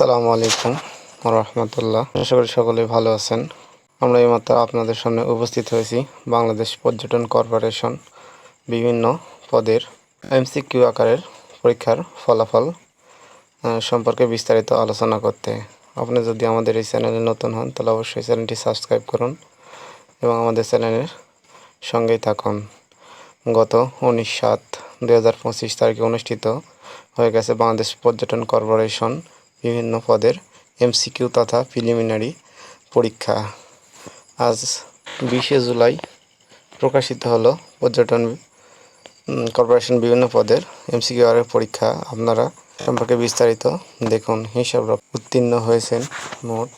আসসালামু আলাইকুম রহমতুল্লাহ আশা করি সকলেই ভালো আছেন। আমরা এইমাত্র আপনাদের সামনে উপস্থিত হয়েছি বাংলাদেশ পর্যটন কর্পোরেশন বিভিন্ন পদের এমসিকিউ আকারের পরীক্ষার ফলাফল সম্পর্কে বিস্তারিত আলোচনা করতে। আপনি যদি আমাদের এই চ্যানেলে নতুন হন, তাহলে অবশ্যই চ্যানেলটি সাবস্ক্রাইব করুন এবং আমাদের চ্যানেলের সঙ্গেই থাকুন। গত উনিশ সাত দু তারিখে অনুষ্ঠিত হয়ে গেছে বাংলাদেশ পর্যটন কর্পোরেশন বিভিন্ন পদের এমসিকিউ তথা প্রিলিমিনারি পরীক্ষা। আজ বিশে জুলাই প্রকাশিত হলো পর্যটন কর্পোরেশন বিভিন্ন পদের এমসিকিউ এর পরীক্ষা। আপনারা সম্পর্কে বিস্তারিত দেখুন। হিসাব উত্তীর্ণ হয়েছেন মোট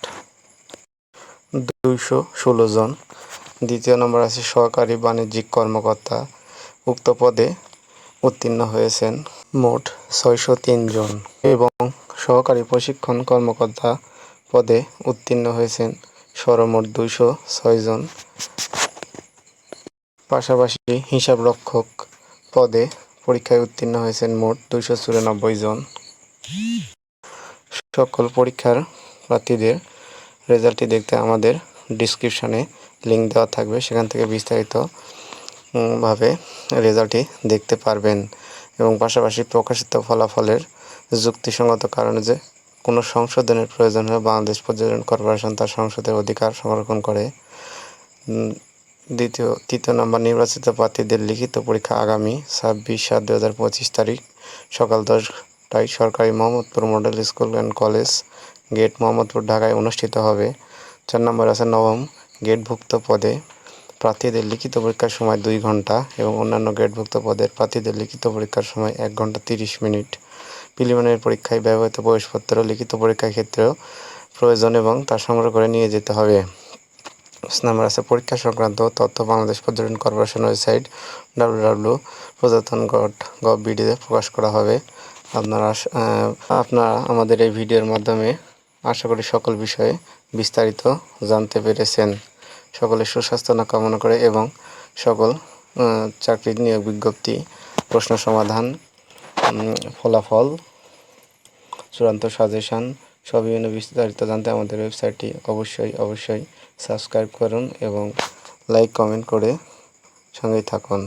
দুইশো ষোলো জন। দ্বিতীয় নম্বর আছে সহকারী বাণিজ্যিক কর্মকর্তা। উক্ত পদে উত্তীর্ণ হয়েছেন মোট ছয়শো তিন জন এবং সহকারী প্রশিক্ষণ কর্মকর্তা পদে উত্তীর্ণ হয়েছেন। সর্বমোট দুইশো জন। পাশাপাশি হিসাব রক্ষক পদে পরীক্ষায় উত্তীর্ণ হয়েছেন মোট দুইশো চুরানব্বই জন। সকল পরীক্ষার প্রার্থীদের রেজাল্টটি দেখতে আমাদের ডিসক্রিপশনে লিঙ্ক দেওয়া থাকবে। সেখান থেকে বিস্তারিত ভাবে রেজাল্টটি দেখতে পারবেন। এবং পাশাপাশি প্রকাশিত ফলাফলের যুক্তিসঙ্গত কারণে যে কোনো সংশোধনের প্রয়োজন হলে বাংলাদেশ পর্যটন কর্পোরেশন তার সংসদের অধিকার সংরক্ষণ করে। দ্বিতীয়, তৃতীয় নম্বর, নির্বাচিত প্রার্থীদের লিখিত পরীক্ষা আগামী ছাব্বিশ সাত দু হাজার পঁচিশ তারিখ সকাল দশটায় সরকারি Mohammadpur model school and college gate Mohammadpur, ঢাকায় অনুষ্ঠিত হবে। চার নম্বর আছে নবম গেটভুক্ত পদে। প্রার্থীদের লিখিত পরীক্ষার সময় দুই ঘণ্টা এবং অন্যান্য গেটভুক্ত পদের প্রার্থীদের লিখিত পরীক্ষার সময় এক ঘণ্টা তিরিশ মিনিট। প্রিলিমিনারি পরীক্ষায় ব্যবহৃত প্রবেশপত্র লিখিত পরীক্ষার ক্ষেত্রেও প্রয়োজন এবং তা সংগ্রহ করে নিয়ে যেতে হবে। নম্বর আছে পরীক্ষা সংক্রান্ত তথ্য বাংলাদেশ পর্যটন corporation website W W Parjatan god gov বিডিতে প্রকাশ করা হবে। আপনারা আপনারা আমাদের এই ভিডিওর মাধ্যমে আশা করি সকল বিষয়ে বিস্তারিত জানতে পেরেছেন। সকলের সুস্বাস্থ্য না কামনা করে এবং সকল চাকরির নিয়োগ বিজ্ঞপ্তি, প্রশ্ন সমাধান ফলাফল, চূড়ান্ত সাজেশান সব বিভিন্ন বিস্তারিত জানতে আমাদের ওয়েবসাইটটি অবশ্যই অবশ্যই সাবস্ক্রাইব করুন এবং লাইক, কমেন্ট করে সঙ্গেই থাকুন।